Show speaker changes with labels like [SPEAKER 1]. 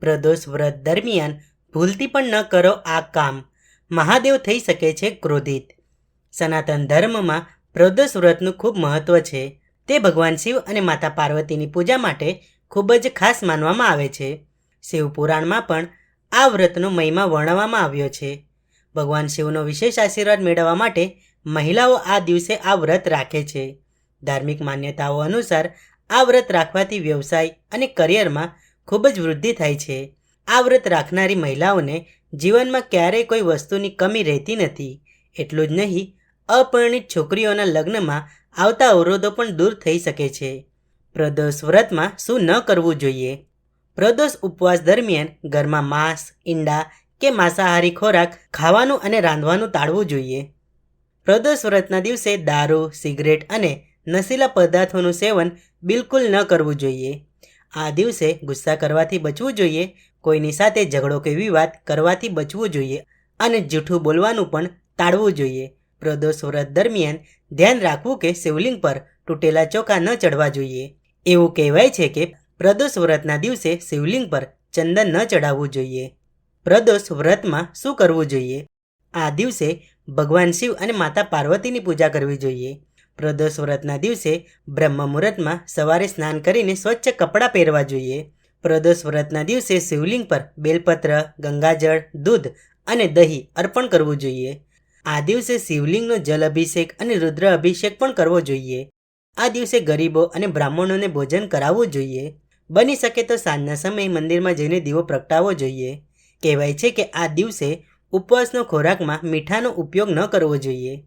[SPEAKER 1] પ્રદોષ વ્રત દરમિયાન ભૂલથી પણ ન કરો આ કામ. મહાદેવ થઈ શકે છે ક્રોધિત. સનાતન ધર્મમાં પ્રદોષ વ્રતનું ખૂબ મહત્ત્વ છે. તે ભગવાન શિવ અને માતા પાર્વતીની પૂજા માટે ખૂબ જ ખાસ માનવામાં આવે છે. શિવ પુરાણમાં પણ આ વ્રતનો મહિમા વર્ણવવામાં આવ્યો છે. ભગવાન શિવનો વિશેષ આશીર્વાદ મેળવવા માટે મહિલાઓ આ દિવસે આ વ્રત રાખે છે. ધાર્મિક માન્યતાઓ અનુસાર આ વ્રત રાખવાથી વ્યવસાય અને કરિયરમાં ખૂબ જ વૃદ્ધિ થાય છે. આ વ્રત રાખનારી મહિલાઓને જીવનમાં ક્યારેય કોઈ વસ્તુની કમી રહેતી નથી. એટલું જ નહીં, અપરિણિત છોકરીઓના લગ્નમાં આવતા અવરોધો પણ દૂર થઈ શકે છે. પ્રદોષ વ્રતમાં શું ન કરવું જોઈએ? પ્રદોષ ઉપવાસ દરમિયાન ઘરમાં માંસ, ઈંડા કે માંસાહારી ખોરાક ખાવાનું અને રાંધવાનું ટાળવું જોઈએ. પ્રદોષ વ્રતના દિવસે દારૂ, સિગરેટ અને નશીલા પદાર્થોનું સેવન બિલકુલ ન કરવું જોઈએ. આ દિવસે ગુસ્સા કરવાથી બચવું જોઈએ, કોઈની સાથે ઝઘડો કે વિવાદ કરવાથી બચવું જોઈએ અને જૂઠું બોલવાનું પણ ટાળવું જોઈએ. પ્રદોષ વ્રત દરમિયાન ધ્યાન રાખવું કે શિવલિંગ પર તૂટેલા ચોખા ન ચડવા જોઈએ. એવું કહેવાય છે કે પ્રદોષ વ્રતના દિવસે શિવલિંગ પર ચંદન ન ચડાવવું જોઈએ. પ્રદોષ વ્રતમાં શું કરવું જોઈએ? આ દિવસે ભગવાન શિવ અને માતા પાર્વતીની પૂજા કરવી જોઈએ. પ્રદોષ વ્રતના દિવસે બ્રહ્મ મુહૂર્તમાં સવારે સ્નાન કરીને સ્વચ્છ કપડાં પહેરવા જોઈએ. પ્રદોષ વ્રતના દિવસે શિવલિંગ પર બેલપત્ર, ગંગાજળ, દૂધ અને દહીં અર્પણ કરવું જોઈએ. આ દિવસે શિવલિંગનો જલ અભિષેક અને રુદ્ર અભિષેક પણ કરવો જોઈએ. આ દિવસે ગરીબો અને બ્રાહ્મણોને ભોજન કરાવવું જોઈએ. બની શકે તો સાંજના સમયે મંદિરમાં જઈને દીવો પ્રગટાવવો જોઈએ. કહેવાય છે કે આ દિવસે ઉપવાસનો ખોરાકમાં મીઠાનો ઉપયોગ ન કરવો જોઈએ.